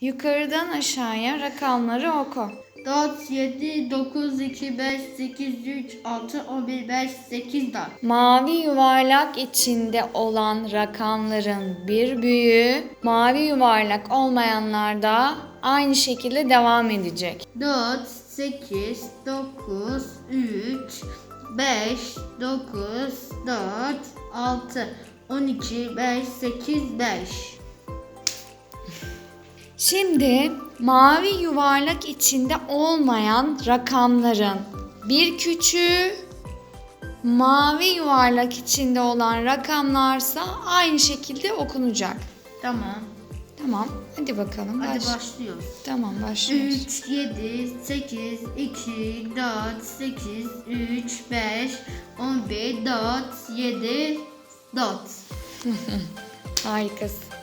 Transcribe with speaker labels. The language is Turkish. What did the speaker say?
Speaker 1: Yukarıdan aşağıya rakamları oku.
Speaker 2: 4, 7, 9, 2, 5, 8, 3, 6, 11, 5, 8, 4.
Speaker 1: Mavi yuvarlak içinde olan rakamların bir büyüğü, mavi yuvarlak olmayanlar da aynı şekilde devam edecek.
Speaker 2: 4, 8, 9, 3, 5, 9, 4, 6, 12, 5, 8, 5.
Speaker 1: Şimdi mavi yuvarlak içinde olmayan rakamların bir küçüğü, mavi yuvarlak içinde olan rakamlarsa aynı şekilde okunacak.
Speaker 2: Tamam.
Speaker 1: Tamam, hadi bakalım.
Speaker 2: Hadi
Speaker 1: baş-
Speaker 2: başlıyoruz.
Speaker 1: Tamam, başlıyoruz.
Speaker 2: 3, 7, 8, 2, 4, 8, 3, 5, 11, 4, 7, 4.
Speaker 1: Harikasın.